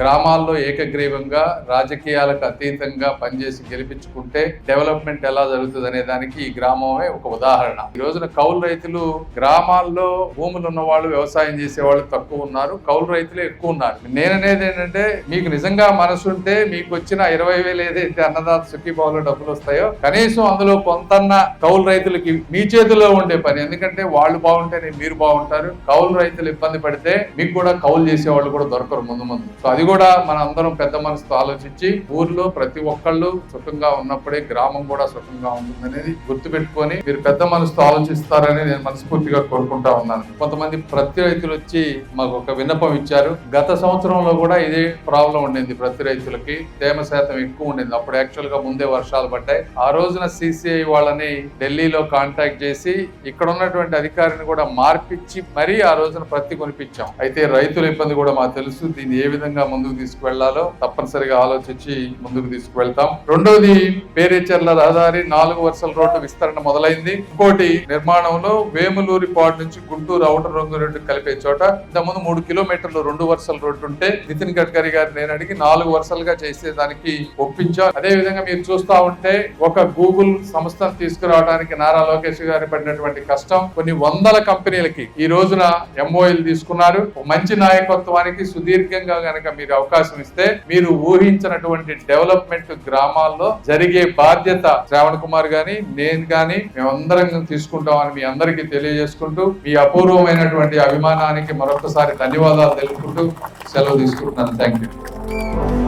గ్రామాల్లో ఏకగ్రీవంగా రాజకీయాలకు అతీతంగా పనిచేసి గెలిపించుకుంటే డెవలప్మెంట్ ఎలా జరుగుతుంది అనే దానికి ఈ గ్రామమే ఒక ఉదాహరణ. ఈ రోజున కౌలు రైతులు గ్రామాల్లో భూములు ఉన్న వాళ్ళు వ్యవసాయం చేసే వాళ్ళు తక్కువ ఉన్నారు కౌలు రైతులు ఎక్కువ ఉన్నారు. నేననేది ఏంటంటే మీకు నిజంగా మనసు ఉంటే మీకు వచ్చిన ఇరవై వేలు ఏదైతే అన్నదాత సుఖీభావంలో డబ్బులు వస్తాయో కనీసం అందులో కొంతన్న కౌలు రైతులకి మీ చేతిలో ఉండే పని. ఎందుకంటే వాళ్ళు బాగుంటేనే మీరు బాగుంటారు. కౌలు రైతులు ఇబ్బంది పడితే మీకు కూడా కౌలు చేసే వాళ్ళు కూడా దొరకరు ముందు ముందు. సో అది కూడా మన అందరం పెద్ద మనసుతో ఆలోచించి ఊర్లో ప్రతి ఒక్కళ్ళు సుఖంగా ఉన్నప్పుడే గ్రామం కూడా సుఖంగా ఉంటుందనేది గుర్తుపెట్టుకొని మీరు పెద్ద మనసుతో ఆలోచిస్తారని నేను మనస్ఫూర్తిగా కోరుకుంటా ఉన్నాను. కొంతమంది ప్రతి రైతులు వచ్చి మాకు ఒక విన్నపం ఇచ్చారు. గత సంవత్సరంలో కూడా ఇదే ప్రాబ్లం ఉండింది ప్రతి రైతులకి. తేమ శాతం ఎక్కువ ఉండింది. అప్పుడు యాక్చువల్గా ముందే వర్షాలు పడ్డాయి. ఆ రోజున సిసిఐ వాళ్ళని ఢిల్లీలో కాంటాక్ట్ చేసి ఇక్కడ ఉన్నటువంటి అధికారిని కూడా మార్పిచ్చి మరీ ఆ రోజున ప్రతి కొనిపించాం. అయితే రైతుల ఇబ్బంది కూడా మాకు తెలుసు. దీన్ని ఏ విధంగా ముందుకు తీసుకువెళ్ళాలో తప్పనిసరిగా ఆలోచించి ముందుకు తీసుకువెళ్తాం. రెండోది పేరేచర్ల రహదారి నాలుగు వరుసల రోడ్డు విస్తరణ మొదలైంది. ఇంకోటి నిర్మాణంలో వేములూరి పాడు నుంచి గుంటూరు ఔటర్ రంగు రెండు కలిపే చోట ఇంతకుముందు మూడు కిలోమీటర్లు రెండు వరుసల రోడ్డు ఉంటే నితిన్ గడ్కరీ గారు నేను అడిగి నాలుగు వరుసలుగా చేసే దానికి ఒప్పించాం. అదే విధంగా మీరు చూస్తా ఉంటే ఒక గూగుల్ సంస్థను తీసుకురావడానికి నారా లోకేష్ గారు పడినటువంటి కష్టం. కొన్ని వందల కంపెనీలకి ఈ రోజున ఎంఓఎల్ తీసుకున్నారు. మంచి నాయకత్వానికి సుదీర్ఘంగా గనక మీరు అవకాశం ఇస్తే మీరు ఊహించినటువంటి డెవలప్మెంట్ గ్రామాల్లో జరిగే బాధ్యత శ్రావణ్ కుమార్ గాని నేను గాని మేమందరం తీసుకుంటామని మీ అందరికీ తెలియజేసుకుంటూ మీ అపూర్వమైనటువంటి అభిమానానికి మరొకసారి ధన్యవాదాలు తెలుపుకుంటూ సెలవు తీసుకుంటున్నాను. Thank you